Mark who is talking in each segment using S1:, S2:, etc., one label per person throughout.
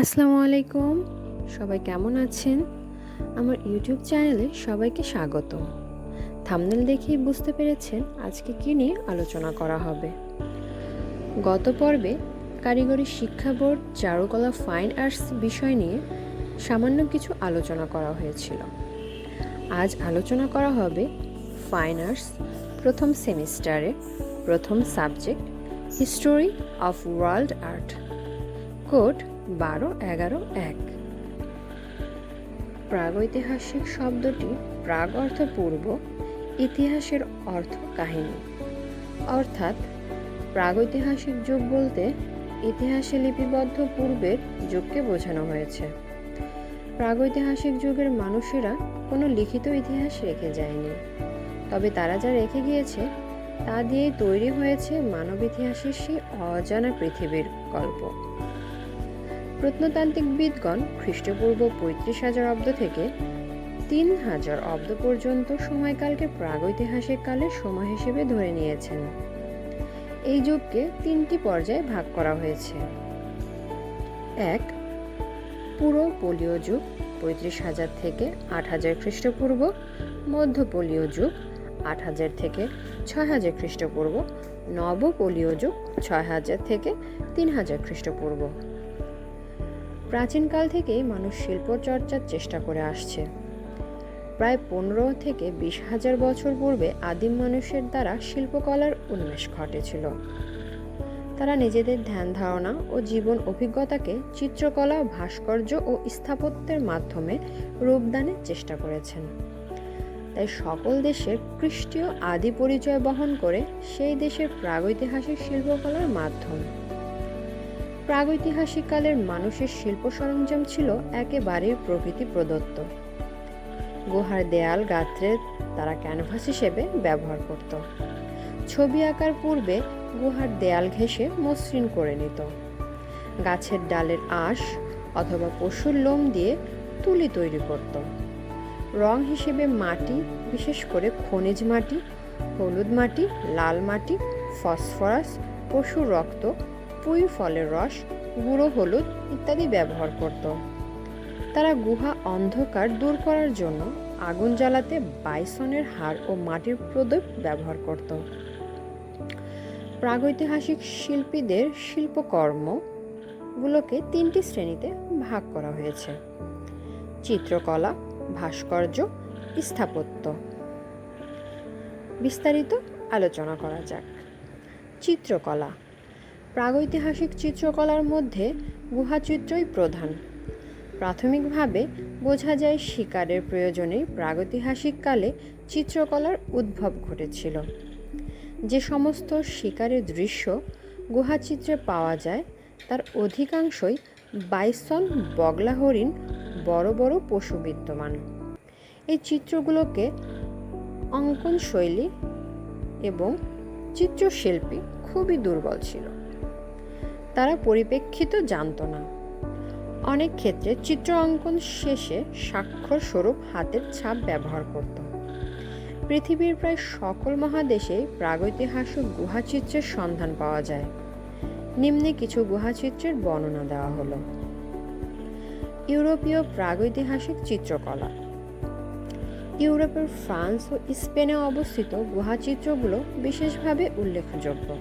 S1: আসসালামু আলাইকুম। সবাই কেমন আছেন? আমার ইউটিউব চ্যানেলে সবাইকে স্বাগত থামনেল দেখেই বুঝতে পেরেছেন আজকে কী নিয়ে আলোচনা করা হবে। গত পর্বে কারিগরি শিক্ষা বোর্ড, চারুকলা, ফাইন আর্টস বিষয় নিয়ে সামান্য কিছু আলোচনা করা হয়েছিল। আজ আলোচনা করা হবে ফাইন আর্টস প্রথম সেমিস্টারে প্রথম subject, history of world art. Code বারো, এগারো, এক। প্রাগৈতিহাসিক শব্দটি প্রাগ অর্থ পূর্ব, ইতিহাসের অর্থ কাহিনী। অর্থাৎ, প্রাগৈতিহাসিক যুগ বলতে ইতিহাসে লিপিবদ্ধ পূর্বের যুগকে বোঝানো হয়েছে। প্রাগৈতিহাসিক যুগের মানুষেরা কোনো লিখিত ইতিহাস রেখে যায়নি। তবে তারা যা রেখে গিয়েছে, তা দিয়েই তৈরি হয়েছে মানব ইতিহাসের সেই অজানা পৃথিবীর গল্প। প্রত্নতান্ত্রিক বিদগণ খ্রিস্টপূর্ব পঁয়ত্রিশ হাজার অব্দ থেকে তিন হাজার অব্দ পর্যন্ত সময়কালকে প্রাগৈতিহাসিক কালের সময় হিসেবে ধরে নিয়েছেন। এই যুগকে তিনটি পর্যায়ে ভাগ করা হয়েছে। এক, পুরো পোলীয় যুগ, পঁয়ত্রিশ হাজার থেকে আট হাজার খ্রিস্টপূর্ব। মধ্য পোলীয় যুগ, আট হাজার থেকে ছয় হাজার খ্রিস্টপূর্ব। নব নবপোলীয় যুগ, ছয় হাজার থেকে তিন হাজার খ্রিস্টপূর্ব। প্রাচীনকাল থেকেই মানুষ শিল্প চর্চার চেষ্টা করে আসছে। প্রায় পনেরো থেকে বিশ হাজার বছর পূর্বে আদিম মানুষের দ্বারা শিল্পকলার উন্মেষ ঘটেছিল। তারা নিজেদের ধ্যান ধারণা ও জীবন অভিজ্ঞতাকে চিত্রকলা, ভাস্কর্য ও স্থাপত্যের মাধ্যমে রূপদানের চেষ্টা করেছেন। তাই সকল দেশের খ্রিস্টীয় আদি পরিচয় বহন করে সেই দেশের প্রাগৈতিহাসিক শিল্পকলার মাধ্যম। প্রাগৈতিহাসিক কালের মানুষের শিল্প সরঞ্জাম ছিল একেবারে প্রকৃতি প্রদত্ত। গুহার দেয়াল, গাত্রে তারা ক্যানভাস হিসেবে ব্যবহার করত। ছবি আঁকার পূর্বে গুহার দেয়াল ঘেঁষে মসৃণ করে নিত। গাছের ডালের আঁশ অথবা পশুর লোম দিয়ে তুলি তৈরি করত। রং হিসেবে মাটি, বিশেষ করে খনিজ মাটি, হলুদ মাটি, লাল মাটি, ফসফরাস, পশুর রক্ত পুঁই ফলের রস, গুঁড়ো হলুদ ইত্যাদি ব্যবহার করত। তারা গুহা অন্ধকার দূর করার জন্য আগুন জ্বালাতে বাইসনের হাড় ও মাটির প্রদীপ ব্যবহার করত। প্রাগৈতিহাসিক শিল্পীদের শিল্পকর্মগুলোকে তিনটি শ্রেণীতে ভাগ করা হয়েছে। চিত্রকলা, ভাস্কর্য, স্থাপত্য। বিস্তারিত আলোচনা করা যাক। চিত্রকলা প্রাগৈতিহাসিক চিত্রকলার মধ্যে গুহাচিত্রই প্রধান। প্রাথমিকভাবে বোঝা যায় শিকারের প্রয়োজনে প্রাগৈতিহাসিক কালে চিত্রকলার উদ্ভব ঘটেছিল। যে সমস্ত শিকারের দৃশ্য গুহাচিত্রে পাওয়া যায়, তার অধিকাংশই বাইসন বগলা হরিণ বড় বড় পশু বিদ্যমান। এই চিত্রগুলোকে অঙ্কন শৈলী এবং চিত্রশিল্পী খুবই দুর্বল ছিল। তারা পরিপ্রেক্ষিত জানত না। অনেক ক্ষেত্রে চিত্র অঙ্কন শেষে স্বাক্ষর স্বরূপ হাতের ছাপ ব্যবহার করত। পৃথিবীর প্রায় সকল মহাদেশে প্রাগৈতিহাসিক গুহাচিত্রের সন্ধান পাওয়া যায়। নিম্নে কিছু গুহাচিত্রের বর্ণনা দেওয়া হলো। ইউরোপীয় প্রাগৈতিহাসিক চিত্রকলা। ইউরোপের ফ্রান্স ও স্পেনে অবস্থিত গুহাচিত্রগুলো বিশেষভাবে উল্লেখযোগ্য।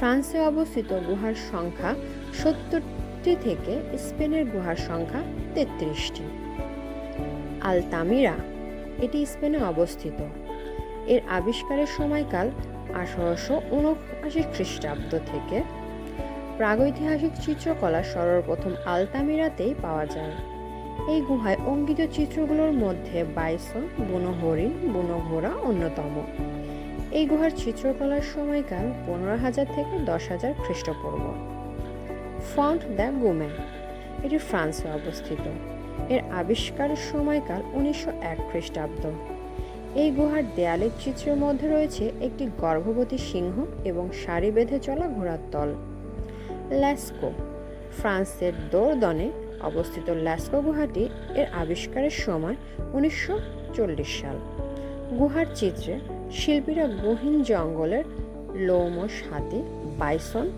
S1: ফ্রান্সে অবস্থিত গুহার সংখ্যা সত্তরটি থেকে স্পেনের গুহার সংখ্যা তেত্রিশটি। আলতামিরা এটি স্পেনে অবস্থিত। এর আবিষ্কারের সময়কাল আঠারোশো উনআশি খ্রিস্টাব্দ থেকে। প্রাগৈতিহাসিক চিত্রকলা সর্বপ্রথম আলতামিরাতেই পাওয়া যায়। এই গুহায় অঙ্কিত চিত্রগুলোর মধ্যে বাইসন, বুনো হরিণ, বুনো ঘোড়া অন্যতম। এই গুহার চিত্রকলার সময়কাল পনেরো হাজার থেকে দশ হাজার খ্রিস্টপূর্ব। ফন্ট দ্য গুমেন, এটি ফ্রান্সে অবস্থিত। এর আবিষ্কারের সময়কাল উনিশশো এক খ্রিস্টাব্দ। এই গুহার দেয়ালের চিত্রের মধ্যে রয়েছে একটি গর্ভবতী সিংহ এবং সারি বেঁধে চলা ঘোড়ার তল। ল্যাস্কো, ফ্রান্সের দোরদনে অবস্থিত ল্যাস্কো গুহাটি এর আবিষ্কারের সময় উনিশশো চল্লিশ সাল। গুহার চিত্রে শিল্পীরা গহীন জঙ্গলের লোমস হাতি, বাইসন,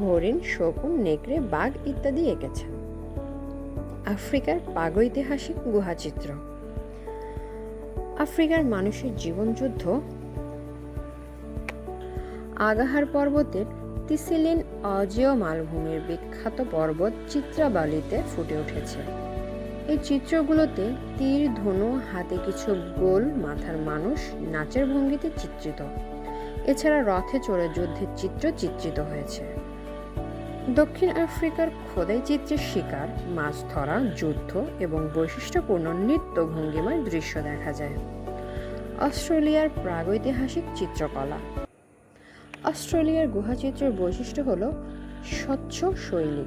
S1: হরিণ, শকুন, নেকড়ে, বাঘ ইত্যাদি এঁকেছেন আফ্রিকার প্রাগৈতিহাসিক গুহাচিত্র আফ্রিকার মানুষের জীবনযুদ্ধ আগাহার পর্বতের তিসিলিন অজেয় মালভূমির বিখ্যাত পর্বত চিত্রাবালিতে ফুটে উঠেছে। এই চিত্রগুলোতে তীর, ধনু, হাতে কিছু গোল মাথার মানুষ নাচের ভঙ্গিতে চিত্রিত। এছাড়া রথে চড়ে যুদ্ধের চিত্র চিত্রিত হয়েছে। দক্ষিণ আফ্রিকার খোদাই চিত্রের শিকার, মাছ ধরা, যুদ্ধ এবং বৈশিষ্ট্যপূর্ণ নৃত্য ভঙ্গিময় দৃশ্য দেখা যায়। অস্ট্রেলিয়ার প্রাগৈতিহাসিক চিত্রকলা। অস্ট্রেলিয়ার গুহাচিত্রের বৈশিষ্ট্য হল স্বচ্ছ শৈলী।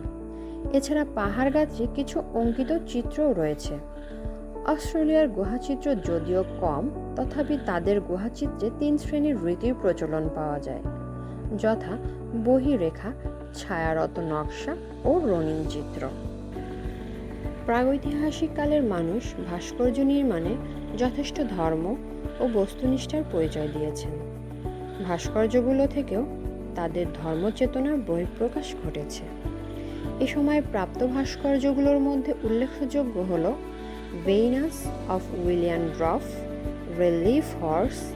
S1: এছাড়া পাহাড় গাত্রে কিছু অঙ্কিত চিত্রও রয়েছে। অস্ট্রেলিয়ার গুহাচিত্র যদিও কম, তথাপি তাদের গুহাচিত্রে তিন শ্রেণির রীতির প্রচলন পাওয়া যায়, যথা বহিরেখা, ছায়ারত নকশা ও রঙিন চিত্র। প্রাগৈতিহাসিক কালের মানুষ ভাস্কর্য নির্মাণে যথেষ্ট ধর্ম ও বস্তুনিষ্ঠার পরিচয় দিয়েছেন। ভাস্কর্যগুলো থেকেও তাদের ধর্মচেতনার বহিঃপ্রকাশ ঘটেছে। এ সময় প্রাপ্ত ভাস্কর্যগুলোর মধ্যে উল্লেখযোগ্য হল Venus of Willendorf, relief horse,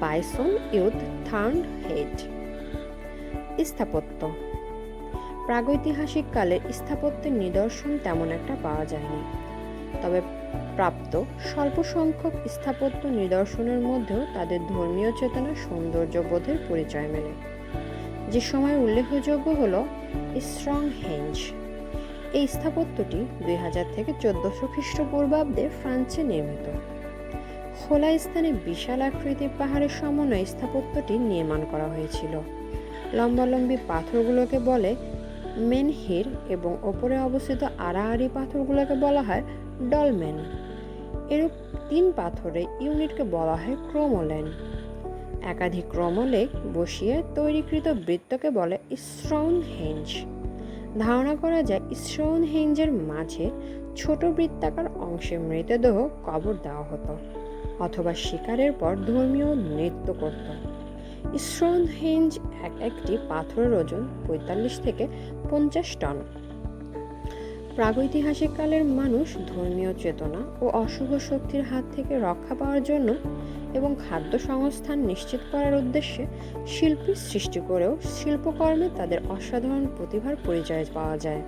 S1: bison youth third head. স্থাপত্য। প্রাগৈতিহাসিক কালের স্থাপত্যের নিদর্শন তেমন একটা পাওয়া যায়নি। তবে প্রাপ্ত স্বল্প সংখ্যক স্থাপত্য নিদর্শনের মধ্যেও তাদের ধর্মীয় চেতনা সৌন্দর্যবোধের পরিচয় মেলে। যে সময় উল্লেখযোগ্য হল স্ট্রং হেঞ্জ এই স্থাপত্যটি দুই হাজার থেকে চোদ্দশো খ্রিস্টপূর্বাব্দে ফ্রান্সে নির্মিত। খোলা স্থানে বিশাল আকৃতির পাহাড়ের সমন্বয়ে স্থাপত্যটি নির্মাণ করা হয়েছিল। লম্বালম্বী পাথরগুলোকে বলে মেনহির এবং ওপরে অবস্থিত আড়াআড়ি পাথরগুলোকে বলা হয় ডলমেন। এরূপ তিন পাথরের ইউনিটকে বলা হয় ক্রোমোলেন। একাধিক ক্রমলেখ বসিয়ে তৈরিকৃত বৃত্তকে বলে স্ট্রন হেঞ্জ ধারণা করা যায় স্ট্রন হেঞ্জের মাঝে ছোট বৃত্তাকার অংশে মৃতদেহ কবর দেওয়া হতো অথবা শিকারের পর ধর্মীয় নৃত্য করত। স্ট্রন হেঞ্জ এক একটি পাথরের ওজন পঁয়তাল্লিশ থেকে পঞ্চাশ টন। প্রাগৈতিহাসিক কালের মানুষ ধর্মীয় চেতনা ও অশুভ শক্তির হাত থেকে রক্ষা পাওয়ার জন্য এবং খাদ্য সংস্থান নিশ্চিত করার উদ্দেশ্যে শিল্পী সৃষ্টি করেও শিল্পকর্মে তাদের অসাধারণ প্রতিভার পরিচয় পাওয়া যায়।